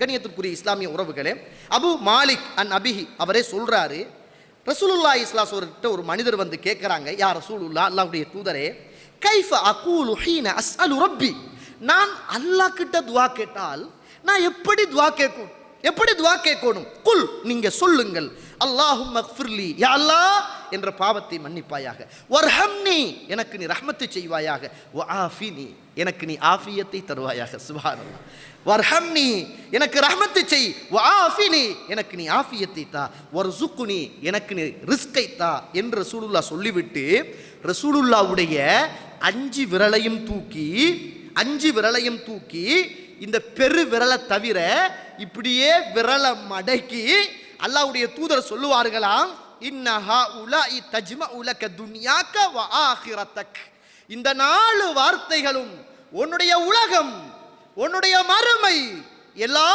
கணியத்துக்குரிய இஸ்லாமிய உறவுகளே அபு மாலிக் அன் அபிஹி அவரே சொல்கிறாரு ரசூலுல்லா இஸ்லாஸ் அவர்கிட்ட ஒரு மனிதர் வந்து கேட்குறாங்க யார் ரசூலுல்லா அல்லாவுடைய தூதரே கைஃப அகூலு ஹீன அஸ்அலு ரப்பி? நான் அல்லாஹ் கிட்ட துவா கேட்டால் நான் எப்படி துவா கேட்கணும் எப்படி துவா கேட்கணும்? குல் நீங்கள் சொல்லுங்கள் அல்லாஹும் மக்ஃபிர்லி யா அல்லாஹ் என்ற பாவத்தை மன்னிப்பாயாக. வர்ஹம்னி எனக்கு நீ ரஹமத்து செய்வாயாக. வ ஆஃபினி எனக்கு நீ ஆஃபியத்தை தருவாயாக. சுப்ஹானல்லாஹ். வர்ஹம்னி எனக்கு ரஹ்மத்து செய். வ ஆஃபினி எனக்கு நீ ஆஃபியத்தை தா. ஒரு சுக்குனி எனக்கு நீ ரிஸ்கை தா என்று ரசூலுல்லா சொல்லிவிட்டு ரசூலுல்லாவுடைய அஞ்சு விரலையும் தூக்கி அஞ்சு விரலையும் தூக்கி இந்த பெரு விரலை தவிர இப்படியே விரலை மடக்கி அல்லாவுடைய தூதர் சொல்லுவார்களாம் இன்னஹா உலா இ தஜ்ம உலக துன்யாக்க வ ஆஹிரத்தக் இந்த நாலு வார்த்தைகளும் உன்னுடைய உலகம் உன்னுடைய மறுமை எல்லா